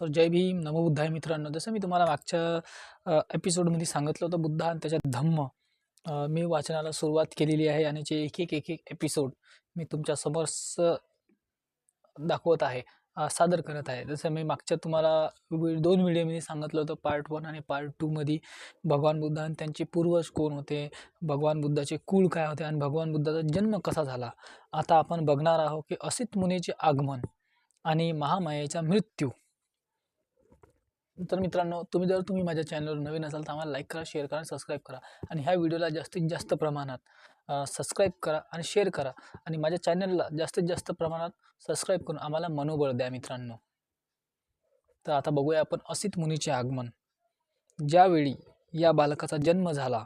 तर जय भीम नमो बुद्धाय मित्रांनो. जसं मी तुम्हाला मागच्या एपिसोडमध्ये सांगितलं होतं बुद्ध आणि त्याच्या धम्म. मी वाचनाला सुरुवात केलेली आहे आणि जे एक एक एक एक एपिसोड मी तुमच्यासमोर दाखवत आहे सादर करत आहे. जसं मी मागच्या तुम्हाला दोन व्हिडिओमध्ये सांगितलं होतं पार्ट वन आणि पार्ट टूमध्ये भगवान बुद्ध आणि त्यांचे पूर्वज कोण होते भगवान बुद्धाचे कुळ काय होते आणि भगवान बुद्धाचा जन्म कसा झाला? आता आपण बघणार आहोत की असित मुनीचे आगमन आणि महामायेचा मृत्यू. तर मित्रांनो तुम्ही जर तुम्ही माझ्या चॅनलवर नवीन असाल तर आम्हाला लाईक करा शेअर करा सबस्क्राईब करा. आणि ह्या व्हिडिओला जास्तीत जास्त प्रमाणात सबस्क्राईब करा आणि शेअर करा. आणि माझ्या चॅनलला जास्तीत जास्त प्रमाणात सबस्क्राईब करून आम्हाला मनोबळ द्या मित्रांनो. तर आता बघूया आपण असित मुनीचे आगमन. ज्यावेळी या बालकाचा जन्म झाला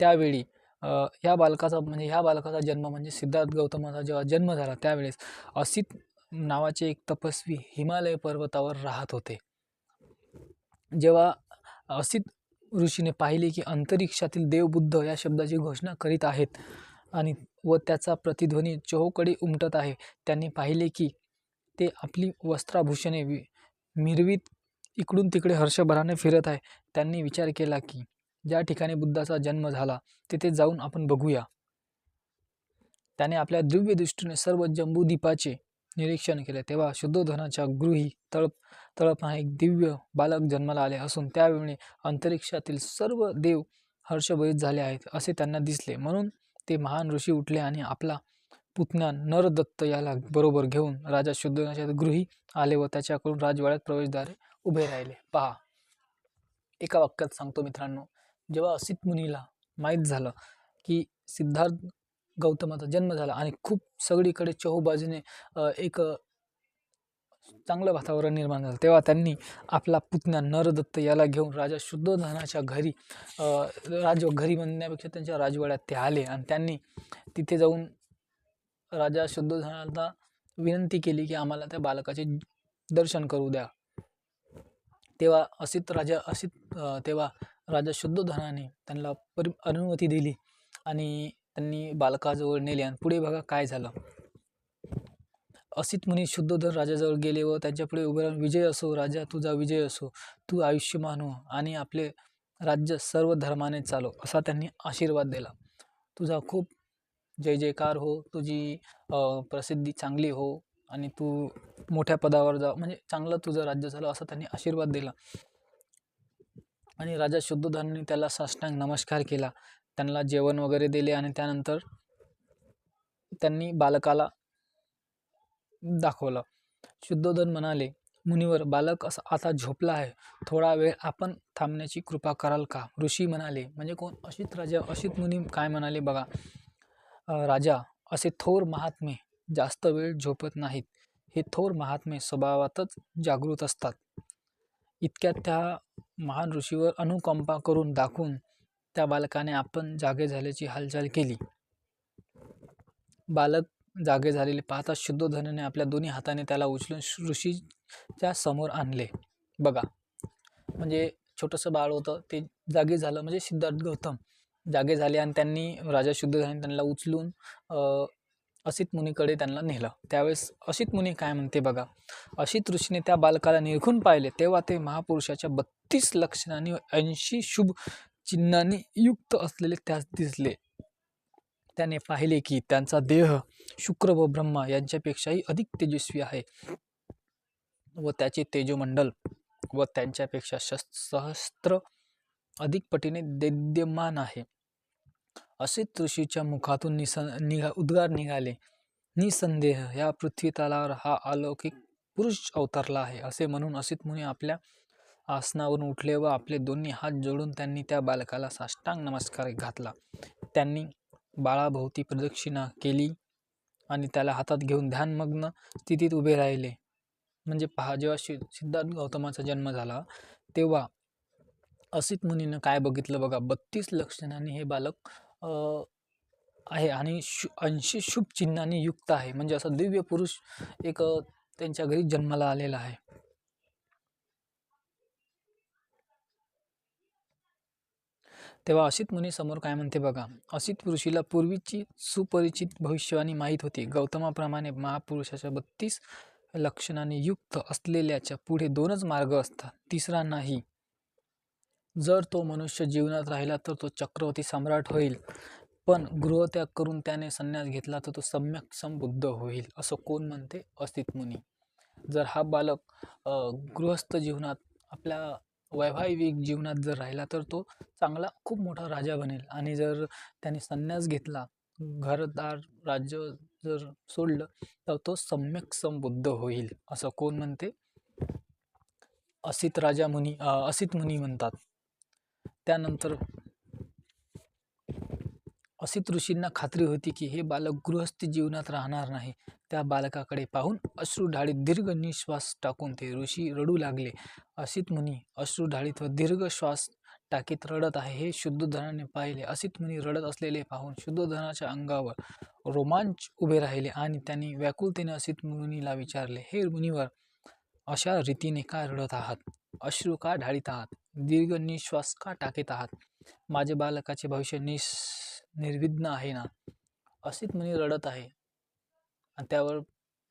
त्यावेळी ह्या बालकाचा म्हणजे ह्या बालकाचा जन्म म्हणजे सिद्धार्थ गौतमाचा जेव्हा जन्म झाला त्यावेळेस असित नावाचे एक तपस्वी हिमालय पर्वतावर राहत होते. जेव्हा असित ऋषीने पाहिले की अंतरिक्षातील देवबुद्ध या शब्दाची घोषणा करीत आहेत आणि व त्याचा प्रतिध्वनी चोहोकडे उमटत आहे त्यांनी पाहिले की ते आपली वस्त्राभूषणे वि मिरवीत इकडून तिकडे हर्षभराने फिरत आहे. त्यांनी विचार केला की ज्या ठिकाणी बुद्धाचा जन्म झाला तिथे जाऊन आपण बघूया. त्याने आपल्या दिव्य दृष्टीने सर्व जंबूद्वीपाचे निरीक्षण केले. तेव्हा शुद्धोधनाच्या गृही तळप तळपणा एक दिव्य बालक जन्माला आले असून त्यावेळी अंतरिक्षातील सर्व देव हर्षभरीत झाले आहेत असे त्यांना दिसले. म्हणून ते महान ऋषी उठले आणि आपला पुतण्या नरदत्त याला बरोबर घेऊन राजा शुद्धोधनाच्या गृही आले व त्याच्याकडून राजवाड्यात प्रवेशद्वारे उभे राहिले. पहा. एका वाक्यात सांगतो मित्रांनो जेव्हा असित मुनीला माहीत झालं की सिद्धार्थ गौतमाचा जन्म झाला आणि खूप सगळीकडे चहूबाजूने एक चांगलं वातावरण निर्माण झालं. तेव्हा त्यांनी आपला पुतण्या नरदत्त याला घेऊन राजा शुद्धोधनाच्या घरी राज घरी म्हणण्यापेक्षा त्यांच्या राजवाड्यात ते आले आणि त्यांनी तिथे जाऊन राजा शुद्धोधनाला विनंती केली की आम्हाला त्या बालकाचे दर्शन करू द्या. तेव्हा असित राजा असित तेव्हा राजा शुद्धोधनाने त्यांना परि अनुमती दिली आणि त्यांनी बालकाजवळ नेले आणि पुढे बघा काय झालं. असित मुनी शुद्धोधन राजाजवळ गेले व त्यांच्यापुढे उभे राहून विजय असो राजा तुझा विजय असो तू आयुष्यमान हो आणि आपले राज्य सर्व धर्माने चालो असा त्यांनी आशीर्वाद दिला. तुझा खूप जय जयकार हो तुझी प्रसिद्धी चांगली हो आणि तू मोठ्या पदावर जा म्हणजे चांगलं तुझं राज्य झालं असा त्यांनी आशीर्वाद दिला. आणि राजा शुद्धोधनने त्याला साष्टांग नमस्कार केला. त्यांना जेवण वगैरे दिले आणि त्यानंतर त्यांनी बालकाला दाखवलं. शुद्धोधन म्हणाले मुनीवर बालक असा आता झोपला आहे. थोडा वेळ आपण थांबण्याची कृपा कराल का? ऋषी म्हणाले म्हणजे कोण? अशित राजा अशित मुनी काय म्हणाले बघा. राजा असे थोर महात्मे जास्त वेळ झोपत नाहीत. हे थोर महात्मे स्वभावातच जागृत असतात. इतक्यात त्या महान ऋषीवर अनुकंपा करून दाखवून त्या बालकाने आपण जागे झाल्याची हालचाल केली. बालक जागे झालेले पाहता शुद्धोधनाने आपल्या दोन्ही हाताने त्याला उचलून ऋषीच्या समोर आणले. बघा. म्हणजे छोटंसं बाळ होतं ते जागे झालं म्हणजे सिद्धार्थ गौतम जागे झाले आणि त्यांनी राजा शुद्धोधनाने त्यांना उचलून असित मुनीकडे त्यांना नेलं. त्यावेळेस असित मुनी काय म्हणते बघा? असित ऋषीने त्या बालकाला निरखून पाहिले तेव्हा ते महापुरुषाच्या बत्तीस लक्षणांनी ऐंशी शुभ चिन्हाने युक्त असलेले त्यास दिसले. त्याने पाहिले की त्यांचा देह शुक्र व ब्रह्मा यांच्यापेक्षाही अधिक तेजस्वी आहे व त्याचे तेजोमंडल व त्यांच्यापेक्षा शस् सहस्त्र अधिक पटीने दैद्यमान आहे. असे ऋषीच्या मुखातून निस निघा उद्गार निघाले. निसंदेह या पृथ्वी तलावर हा अलौकिक पुरुष अवतरला आहे असे म्हणून असित मुनी आपल्या आसनावरून उठले व आपले दोन्ही हात जोडून त्यांनी त्या बालकाला साष्टांग नमस्कार घातला. त्यांनी बाळाभोवती प्रदक्षिणा केली आणि त्याला हातात घेऊन ध्यानमग्न स्थितीत उभे राहिले. म्हणजे पहा जेव्हा शि सिद्धार्थ गौतमाचा जन्म झाला तेव्हा असित मुनीनं काय बघितलं बघा बत्तीस लक्षणांनी हे बालक आहे आणि शु ऐंशी शुभ चिन्हांनी युक्त आहे. म्हणजे असा दिव्य पुरुष एक त्यांच्या घरी जन्माला आलेला आहे. तेव्हा असित मुनी समोर काय म्हणते बघा? असित ऋषीला पूर्वीची सुपरिचित भविष्यवाणी माहीत होती. गौतमाप्रमाणे महापुरुषाच्या बत्तीस लक्षणाने युक्त असलेल्याच्या पुढे दोनच मार्ग असतात. तिसरा नाही. जर तो मनुष्य जीवनात राहिला तर तो चक्रवर्ती सम्राट होईल. पण गृहत्याग करून त्याने संन्यास घेतला तर तो सम्यक संबुद्ध होईल असं कोण म्हणते? असित मुनी. जर हा बालक गृहस्थ जीवनात आपल्या वैवाहिक जीवनात जर राहिला तर तो चांगला खूप मोठा राजा बनेल. आणि जर त्याने संन्यास घेतला घरदार राज्य जर सोडलं तर तो सम्यक संबुद्ध होईल असं कोण म्हणते? असित राजा मुनी असित मुनी म्हणतात. त्यानंतर असित ऋषींना खात्री होती की हे बालक गृहस्थ जीवनात राहणार नाही. त्या बालकाकडे पाहून अश्रू ढाळीत दीर्घ निश्वास टाकून ते ऋषी रडू लागले. असित मुनी अश्रू ढाळीत व दीर्घ श्वास टाकीत रडत आहे हे शुद्धोधनाने पाहिले. असित मुनी रडत असलेले पाहून शुद्धोधनाच्या अंगावर रोमांच उभे राहिले आणि त्यांनी व्याकुलतेने असित मुनीला विचारले हे मुनीवर अशा रीतीने का रडत आहात? अश्रू का ढाळीत आहात? दीर्घ निश्वास का टाकीत आहात? माझे बालकाचे भविष्य निस निर्विघ्न आहे ना? असित मुनी रडत आहे. आणि त्यावर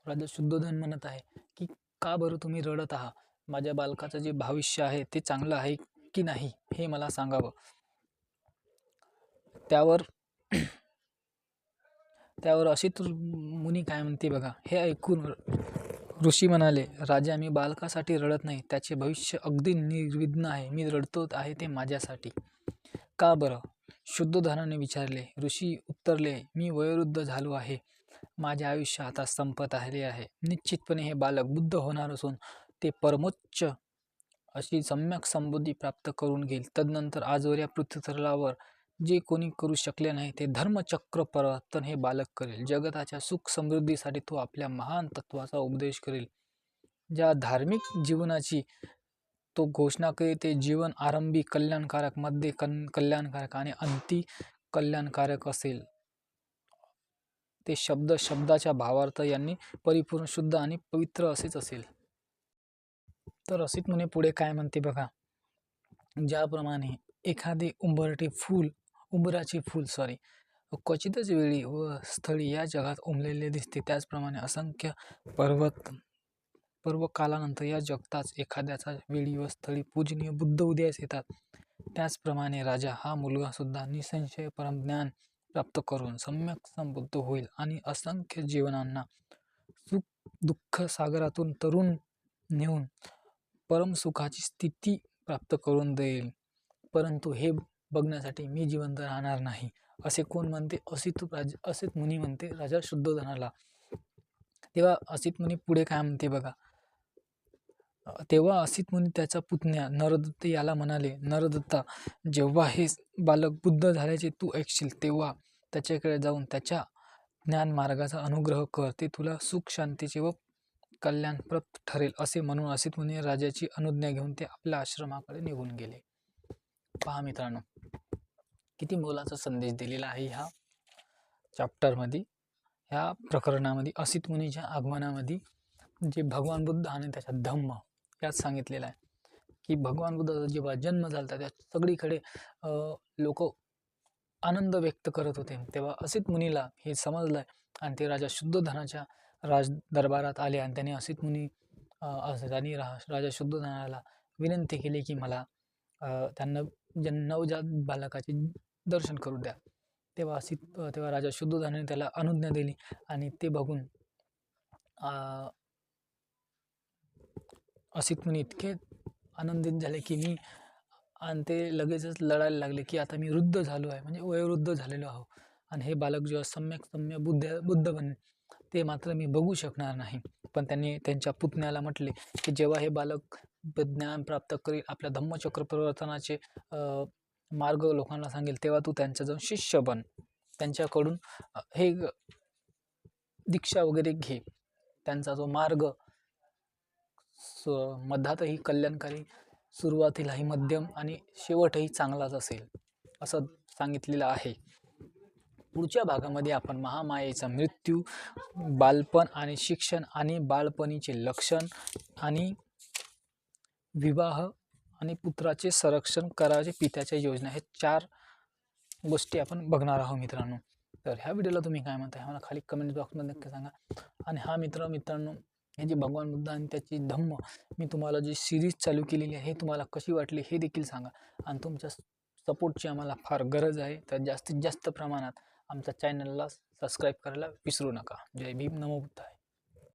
राजा शुद्धोधन म्हणत आहे की का बरं तुम्ही रडत आहात? माझ्या बालकाचं जे भविष्य आहे ते चांगलं आहे की नाही हे मला सांगावं. त्यावर त्यावर असित मुनी काय म्हणते बघा हे ऐकून ऋषी म्हणाले राजा मी बालकासाठी रडत नाही त्याचे भविष्य अगदी निर्विघ्न आहे मी रडतो आहे ते माझ्यासाठी. का बरं? शुद्धोधनाने विचारले. ऋषी उत्तरले मी वयोवृद्ध झालो आहे. माझे आयुष्य आता संपत आले आहे. निश्चितपणे हे बालक बुद्ध होणार असून ते परमोच्च अशी सम्यक संबुद्धी प्राप्त करून घेईल. तदनंतर आजवर या पृथ्वीतलावर जे कोणी करू शकले नाही ते धर्मचक्र परिवर्तन हे बालक करेल. जगताच्या सुख समृद्धीसाठी तो आपल्या महान तत्वाचा उपदेश करेल. ज्या धार्मिक जीवनाची तो घोषणा करेल ते जीवन आरंभी कल्याणकारकमध्ये कन कल्याणकारक आणि अंती कल्याणकारक असेल. ते शब्द शब्दाच्या भावार्थ यांनी परिपूर्ण शुद्ध आणि पवित्र असेच असेल. तर असित म्हणे पुढे काय म्हणते बघा? ज्याप्रमाणे एखादे उंबरटे फूल उंबराचे फूल सॉरी क्वचितच वेळी व स्थळी या जगात उमलेले दिसते. त्याचप्रमाणे असंख्य पर्वत पर्व कालानंतर या जगताच एखाद्याचा वेळी व स्थळी पूजनीय बुद्ध उदयास येतात. त्याचप्रमाणे राजा हा मुलगा सुद्धा निसंशय परमज्ञान प्राप्त करून सम्यक समृद्ध होईल आणि असंख्य जीवनांना सुख दुःख सागरातून तरुण नेऊन परमसुखाची स्थिती प्राप्त करून देईल. परंतु हे बघण्यासाठी मी जिवंत राहणार नाही असे कोण म्हणते? असित राज असित मुनी म्हणते राजा शुद्धोधनाला तेव्हा असित मुनी पुढे काय म्हणते बघा? तेव्हा असित मुनी त्याचा पुतण्या नरदत्त याला म्हणाले नरदत्ता जेव्हा हे बालक बुद्ध झाल्याचे तू ऐकशील तेव्हा त्याच्याकडे जाऊन त्याच्या ज्ञान मार्गाचा अनुग्रह कर. ते तुला सुख शांतीचे व कल्याणप्रद ठरेल असे म्हणून असित मुनी राजाची अनुज्ञा घेऊन ते आपल्या आश्रमाकडे निघून गेले. पहा मित्रांनो किती मोलाचा संदेश दिलेला आहे ह्या चॅप्टरमध्ये ह्या प्रकरणामध्ये असित मुनीच्या आगमनामध्ये जे भगवान बुद्ध आणि त्याचा धम्म यात सांगितलेलं आहे की भगवान बुद्धाचा जेव्हा जन्म झाला त्या सगळीकडे लोक आनंद व्यक्त करत होते. तेव्हा असित मुनीला हे समजलं आणि ते राजा शुद्धधनाच्या राज दरबारात आले आणि त्याने असित मुनी अ, त्यांनी रा राजा शुद्धधनाला विनंती केली की मला त्यांना जन नवजात बालकाचे दर्शन करू द्या. तेव्हा असित तेव्हा राजा शुद्धोधनाने त्याला अनुज्ञा दिली आणि ते बघून असित मुनी इतके आनंदित झाले की मी आणि ते लगेचच लढायला लागले की आता मी वृद्ध झालो आहे. म्हणजे वयोवृद्ध झालेलो आहो. आणि हे बालक जेव्हा सम्यक सम्य बुद्ध बुद्ध बनले ते मात्र मी बघू शकणार नाही. पण त्यांनी त्यांच्या पुतण्याला म्हटले की जेव्हा हे बालक ज्ञान प्राप्त करील आपल्या धम्मचक्र परिवर्तनाचे मार्ग लोकांना सांगेल तेव्हा तू त्यांच्याजवळ शिष्य बन. त्यांच्याकडून हे दीक्षा वगैरे घे. त्यांचा जो मार्ग स- मधातही कल्याणकारी सुरुवातीलाही मध्यम आणि शेवटही चांगलाच असेल असं सांगितलेलं आहे. पुढच्या भागामध्ये आपण महामायेचा मृत्यू बालपण आणि शिक्षण आणि बाळपणीचे लक्षण आणि विवाह आणि पुत्राचे संरक्षण करायचे पित्याच्या योजना हे चार गोष्टी आपण बघणार आहोत मित्रांनो. तर ह्या व्हिडिओला तुम्ही काय म्हणताय? मला खाली कमेंट बॉक्समध्ये नक्की सांगा. आणि हा मित्र मित्रांनो हे जे भगवान बुद्ध आणि त्याची धम्म मी तुम्हाला जी सिरीज चालू केलेली आहे हे तुम्हाला कशी वाटली हे देखील सांगा. आणि तुमच्या सपोर्टची आम्हाला फार गरज आहे. तर जास्तीत जास्त प्रमाणात आमच्या चॅनलला सबस्क्राईब करायला विसरू नका. जय भीम. नमो बुद्धाय.